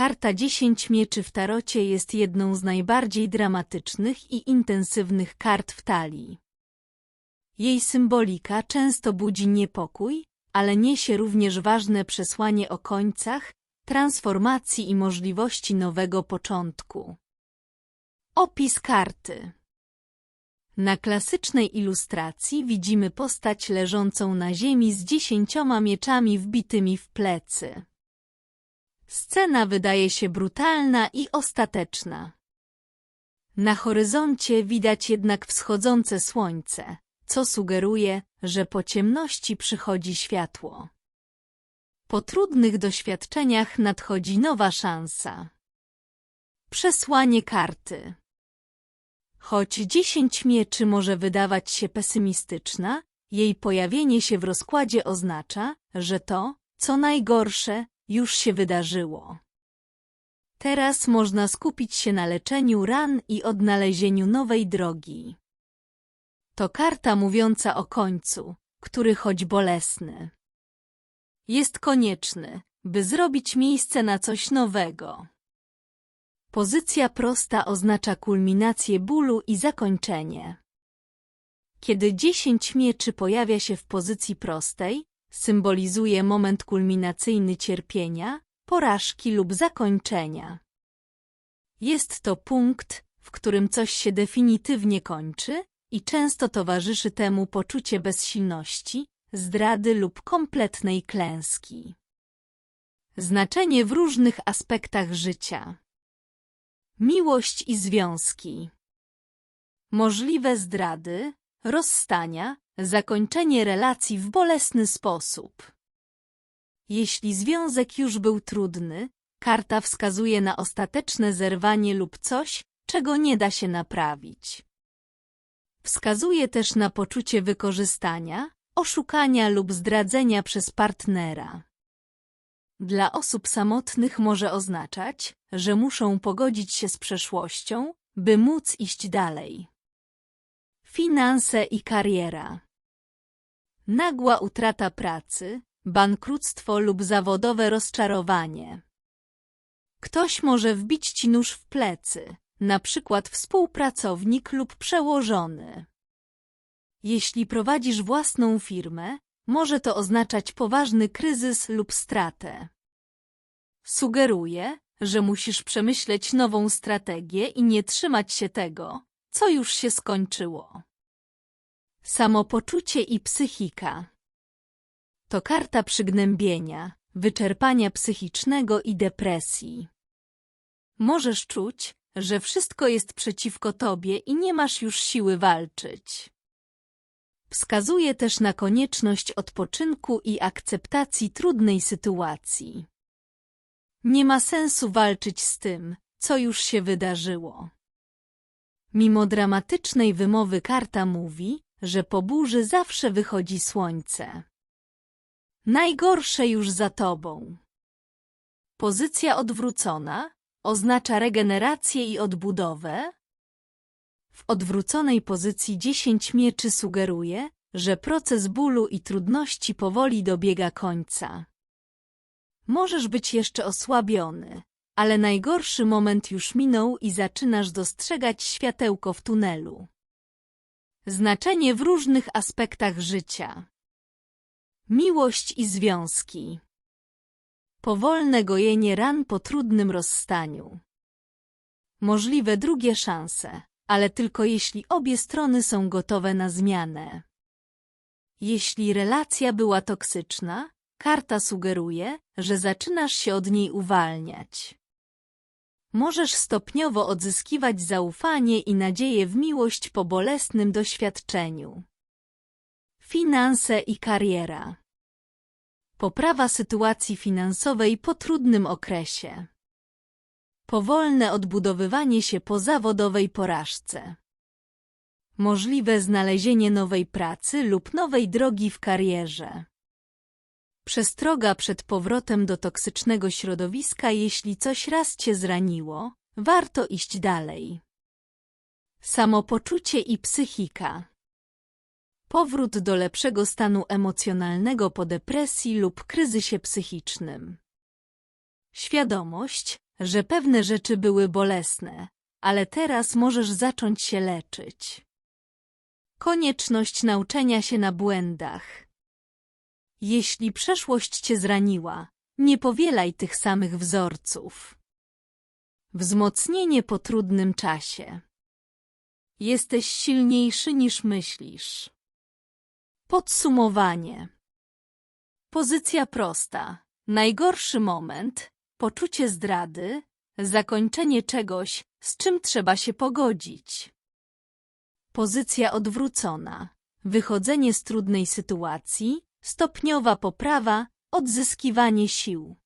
Karta 10 mieczy w tarocie jest jedną z najbardziej dramatycznych i intensywnych kart w talii. Jej symbolika często budzi niepokój, ale niesie również ważne przesłanie o końcach, transformacji i możliwości nowego początku. Opis karty Na klasycznej ilustracji widzimy postać leżącą na ziemi z dziesięcioma mieczami wbitymi w plecy. Scena wydaje się brutalna i ostateczna. Na horyzoncie widać jednak wschodzące słońce, co sugeruje, że po ciemności przychodzi światło. Po trudnych doświadczeniach nadchodzi nowa szansa. Przesłanie karty Choć dziesięć mieczy może wydawać się pesymistyczna, jej pojawienie się w rozkładzie oznacza, że to, co najgorsze, już się wydarzyło. Teraz można skupić się na leczeniu ran i odnalezieniu nowej drogi. To karta mówiąca o końcu, który choć bolesny. Jest konieczny, by zrobić miejsce na coś nowego. Pozycja prosta oznacza kulminację bólu i zakończenie. Kiedy dziesięć mieczy pojawia się w pozycji prostej, symbolizuje moment kulminacyjny cierpienia, porażki lub zakończenia. Jest to punkt, w którym coś się definitywnie kończy i często towarzyszy temu poczucie bezsilności, zdrady lub kompletnej klęski. Znaczenie w różnych aspektach życia Miłość i związki Możliwe zdrady, rozstania, zakończenie relacji w bolesny sposób. Jeśli związek już był trudny, karta wskazuje na ostateczne zerwanie lub coś, czego nie da się naprawić. Wskazuje też na poczucie wykorzystania, oszukania lub zdradzenia przez partnera. Dla osób samotnych może oznaczać, że muszą pogodzić się z przeszłością, by móc iść dalej. Finanse i kariera Nagła utrata pracy, bankructwo lub zawodowe rozczarowanie. Ktoś może wbić ci nóż w plecy, na przykład współpracownik lub przełożony. Jeśli prowadzisz własną firmę, może to oznaczać poważny kryzys lub stratę. Sugeruję, że musisz przemyśleć nową strategię i nie trzymać się tego, co już się skończyło. Samopoczucie i psychika To karta przygnębienia, wyczerpania psychicznego i depresji. Możesz czuć, że wszystko jest przeciwko tobie i nie masz już siły walczyć. Wskazuje też na konieczność odpoczynku i akceptacji trudnej sytuacji. Nie ma sensu walczyć z tym, co już się wydarzyło. Mimo dramatycznej wymowy karta mówi, że po burzy zawsze wychodzi słońce. Najgorsze już za tobą. Pozycja odwrócona oznacza regenerację i odbudowę. W odwróconej pozycji dziesięć mieczy sugeruje, że proces bólu i trudności powoli dobiega końca. Możesz być jeszcze osłabiony, ale najgorszy moment już minął i zaczynasz dostrzegać światełko w tunelu. Znaczenie w różnych aspektach życia Miłość i związki Powolne gojenie ran po trudnym rozstaniu Możliwe drugie szanse, ale tylko jeśli obie strony są gotowe na zmianę. Jeśli relacja była toksyczna, karta sugeruje, że zaczynasz się od niej uwalniać. Możesz stopniowo odzyskiwać zaufanie i nadzieję w miłość po bolesnym doświadczeniu. Finanse i kariera Poprawa sytuacji finansowej po trudnym okresie. Powolne odbudowywanie się po zawodowej porażce. Możliwe znalezienie nowej pracy lub nowej drogi w karierze. Przestroga przed powrotem do toksycznego środowiska, jeśli coś raz cię zraniło, warto iść dalej. Samopoczucie i psychika Powrót do lepszego stanu emocjonalnego po depresji lub kryzysie psychicznym. Świadomość, że pewne rzeczy były bolesne, ale teraz możesz zacząć się leczyć. Konieczność nauczenia się na błędach. Jeśli przeszłość cię zraniła, nie powielaj tych samych wzorców. Wzmocnienie po trudnym czasie. Jesteś silniejszy niż myślisz. Podsumowanie. Pozycja prosta. Najgorszy moment, poczucie zdrady, zakończenie czegoś, z czym trzeba się pogodzić. Pozycja odwrócona. Wychodzenie z trudnej sytuacji, stopniowa poprawa, odzyskiwanie sił.